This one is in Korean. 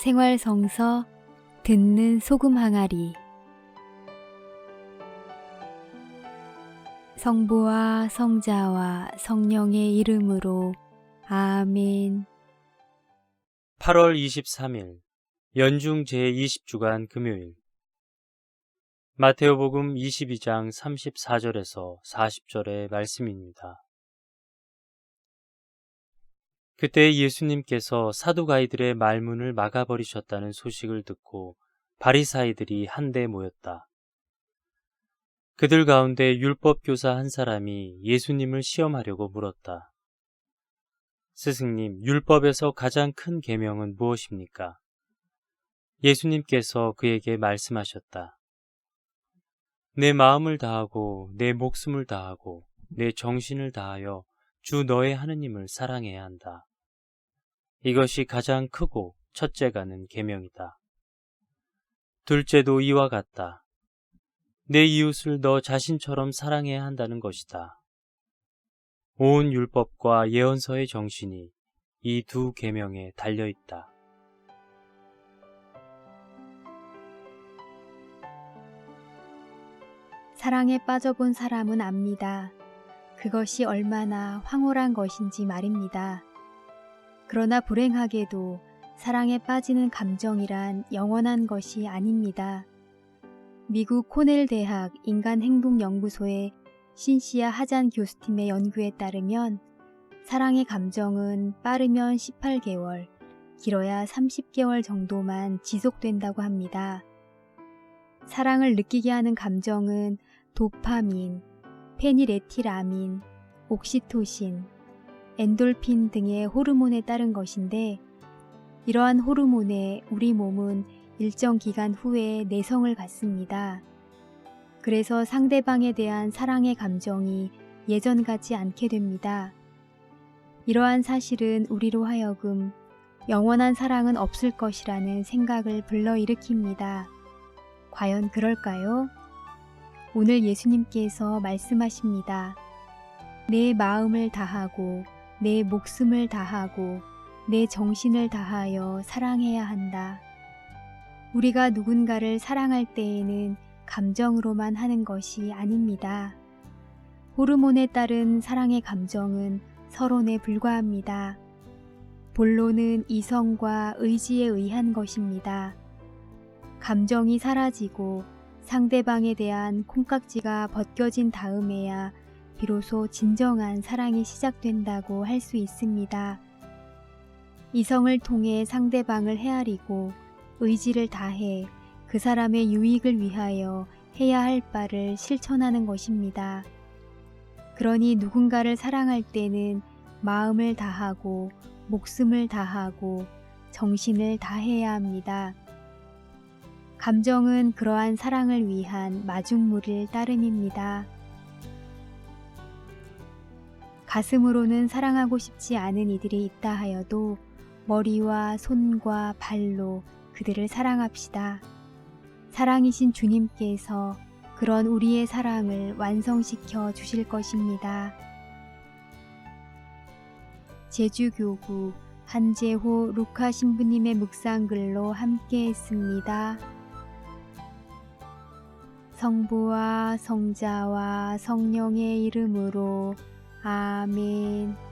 생활성서 듣는 소금 항아리. 성부와 성자와 성령의 이름으로 아멘. 8월 23일 연중 제20주간 금요일. 마테오복음 22장 34절에서 40절의 말씀입니다. 그때 예수님께서 사두가이들의 말문을 막아버리셨다는 소식을 듣고 바리사이들이 한데 모였다. 그들 가운데 율법교사 한 사람이 예수님을 시험하려고 물었다. 스승님, 율법에서 가장 큰 계명은 무엇입니까? 예수님께서 그에게 말씀하셨다. 내 마음을 다하고 내 목숨을 다하고 내 정신을 다하여 주 너의 하느님을 사랑해야 한다. 이것이 가장 크고 첫째가는 계명이다. 둘째도 이와 같다. 내 이웃을 너 자신처럼 사랑해야 한다는 것이다. 온 율법과 예언서의 정신이 이 두 계명에 달려 있다. 사랑에 빠져본 사람은 압니다. 그것이 얼마나 황홀한 것인지 말입니다. 그러나 불행하게도 사랑에 빠지는 감정이란 영원한 것이 아닙니다. 미국 코넬 대학 인간행동연구소의 신시아 하잔 교수팀의 연구에 따르면 사랑의 감정은 빠르면 18개월, 길어야 30개월 정도만 지속된다고 합니다. 사랑을 느끼게 하는 감정은 도파민, 페니레티라민, 옥시토신, 엔돌핀 등의 호르몬에 따른 것인데 이러한 호르몬에 우리 몸은 일정 기간 후에 내성을 갖습니다. 그래서 상대방에 대한 사랑의 감정이 예전 같지 않게 됩니다. 이러한 사실은 우리로 하여금 영원한 사랑은 없을 것이라는 생각을 불러일으킵니다. 과연 그럴까요? 오늘 예수님께서 말씀하십니다. 내 마음을 다하고 내 목숨을 다하고 내 정신을 다하여 사랑해야 한다. 우리가 누군가를 사랑할 때에는 감정으로만 하는 것이 아닙니다. 호르몬에 따른 사랑의 감정은 서론에 불과합니다. 본론은 이성과 의지에 의한 것입니다. 감정이 사라지고 상대방에 대한 콩깍지가 벗겨진 다음에야 비로소 진정한 사랑이 시작된다고 할 수 있습니다. 이성을 통해 상대방을 헤아리고 의지를 다해 그 사람의 유익을 위하여 해야 할 바를 실천하는 것입니다. 그러니 누군가를 사랑할 때는 마음을 다하고 목숨을 다하고 정신을 다해야 합니다. 감정은 그러한 사랑을 위한 마중물일 따름입니다. 가슴으로는 사랑하고 싶지 않은 이들이 있다 하여도 머리와 손과 발로 그들을 사랑합시다. 사랑이신 주님께서 그런 우리의 사랑을 완성시켜 주실 것입니다. 제주교구 한재호 루카 신부님의 묵상글로 함께 했습니다. 성부와 성자와 성령의 이름으로 아멘.